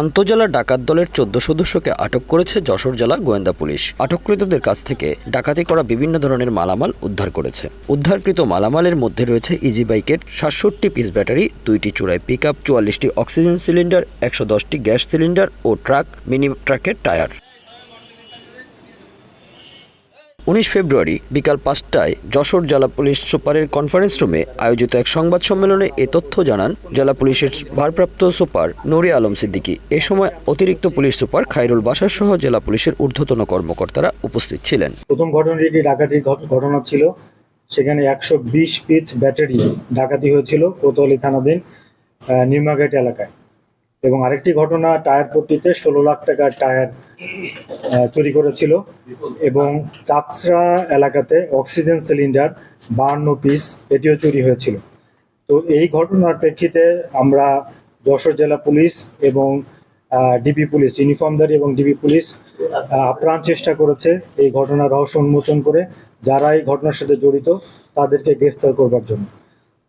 আন্তজেলা ডাকাত দলের চোদ্দ সদস্যকে আটক করেছে যশোর জেলা গোয়েন্দা পুলিশ। আটককৃতদের কাছ থেকে ডাকাতি করা বিভিন্ন ধরনের মালামাল উদ্ধার করেছে। উদ্ধারকৃত মালামালের মধ্যে রয়েছে ইজি বাইকের সাতষট্টি পিস ব্যাটারি, দুইটি চূড়াই পিক আপ চুয়াল্লিশটি অক্সিজেন সিলিন্ডার, একশো দশটি গ্যাস সিলিন্ডার ও ট্রাক, মিনি ট্রাকের টায়ার। উনিশ ফেব্রুয়ারি বিকাল পাঁচটায় যশোর জেলা পুলিশ সুপারের কনফারেন্স রুমে আয়োজিত এক সংবাদ সম্মেলনে এ তথ্য জানান জেলা পুলিশের ভারপ্রাপ্ত সুপার নুরি আলম সিদ্দিকী। এ সময় অতিরিক্ত পুলিশ সুপার খাইরুল বাসার সহ জেলা পুলিশের ঊর্ধ্বতন কর্মকর্তারা উপস্থিত ছিলেন। প্রথম ঘটনাটি ডাকাতির ঘটনা ছিল। সেখানে একশো বিশ পিচ ব্যাটারি ডাকাতি হয়েছিল কোতোয়ালি থানাধীন নিউমাগেট এলাকায়। এবং আরেকটি ঘটনা, টায়ার পট্টিতে ষোলো লাখ টাকার টায়ার চুরি করেছিল এবং চাচরা এলাকাতে অক্সিজেন সিলিন্ডার বাহান্ন পিস এটিও চুরি হয়েছিল। তো এই ঘটনার প্রেক্ষিতে আমরা যশোর জেলা পুলিশ এবং ডিবি পুলিশ, ইউনিফর্মধারী এবং ডিবি পুলিশ আপ্রাণ চেষ্টা করেছে এই ঘটনার রহস্য উন্মোচন করে যারা এই ঘটনার সাথে জড়িত তাদেরকে গ্রেফতার করবার জন্য।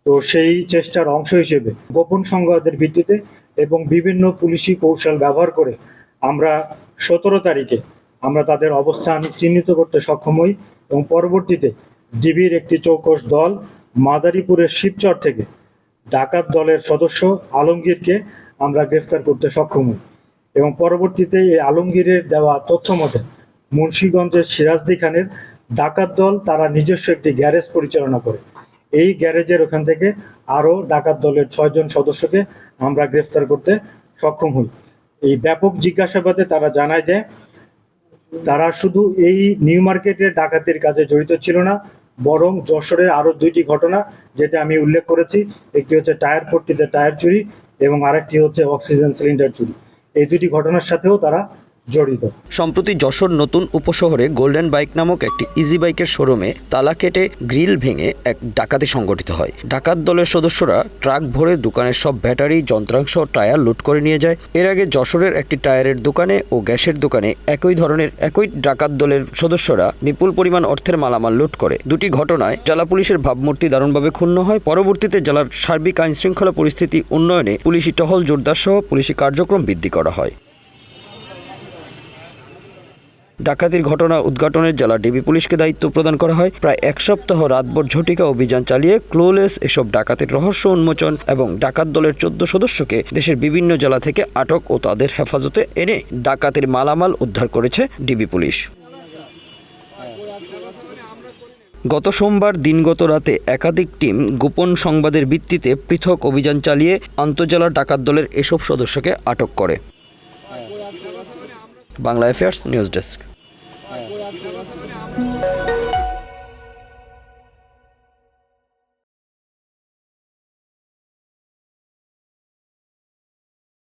তো সেই চেষ্টার অংশ হিসেবে গোপন সংবাদের ভিত্তিতে এবং বিভিন্ন পুলিশি কৌশল ব্যবহার করে আমরা সতেরো তারিখে আমরা তাদের অবস্থান চিহ্নিত করতে সক্ষম হই এবং পরবর্তীতে ডিবির একটি চৌকস দল মাদারীপুরের শিবচর থেকে ডাকাত দলের সদস্য আলমগীরকে আমরা গ্রেফতার করতে সক্ষম হই এবং পরবর্তীতে এই আলমগীরের দেওয়া তথ্য মতে মুন্সীগঞ্জের সিরাজদি খানের ডাকাত দল তারা নিজস্ব একটি গ্যারেজ পরিচালনা করে। এই গ্যারেজের ওখান থেকে আরও ডাকাত দলের ছয়জন সদস্যকে আমরা গ্রেফতার করতে সক্ষম হই। এই ব্যাপক জিজ্ঞাসাবাদে তারা জানায় যে তারা শুধু এই নিউ মার্কেটের ডাকাতির কাজে জড়িত ছিল না, বরং যশোরের আরও দুইটি ঘটনা যেটা আমি উল্লেখ করেছি। একটি হচ্ছে টায়ার ফোরটিতে টায়ার চুরি এবং আরেকটি হচ্ছে অক্সিজেন সিলিন্ডার চুরি। এই দুটি ঘটনার সাথেও তারা জড়িত। সম্প্রতি যশোর নতুন উপশহরে গোল্ডেন বাইক নামক একটি ইজি বাইকের শোরুমে তালা কেটে গ্রিল ভেঙে এক ডাকাতি সংগঠিত হয়। ডাকাত দলের সদস্যরা ট্রাক ভরে দোকানের সব ব্যাটারি, যন্ত্রাংশ টায়ার লুট করে নিয়ে যায়। এর আগে যশোরের একটি টায়ারের দোকানে ও গ্যাসের দোকানে একই ধরনের একই ডাকাত দলের সদস্যরা বিপুল পরিমাণ অর্থের মালামাল লুট করে। দুটি ঘটনায় জেলা পুলিশের ভাবমূর্তি দারুণভাবে ক্ষুণ্ণ হয়। পরবর্তীতে জেলার সার্বিক আইন শৃঙ্খলা পরিস্থিতি উন্নয়নে পুলিশি টহল জোরদার সহ পুলিশি কার্যক্রম বৃদ্ধি করা হয়। ডাকাতির ঘটনা উদ্ঘাটনের জেলা ডিবি পুলিশকে দায়িত্ব প্রদান করা হয়। প্রায় এক সপ্তাহ রাতভর ঝটিকা অভিযান চালিয়ে ক্লোলেস এসব ডাকাতির রহস্য উন্মোচন এবং ডাকাত দলের চোদ্দ সদস্যকে দেশের বিভিন্ন জেলা থেকে আটক ও তাদের হেফাজতে এনে ডাকাতির মালামাল উদ্ধার করেছে ডিবি পুলিশ। গত সোমবার দিনগত রাতে একাধিক টিম গোপন সংবাদের ভিত্তিতে পৃথক অভিযান চালিয়ে আন্তজেলা ডাকাত দলের এসব সদস্যকে আটক করে। Bangla affairs news desk. Música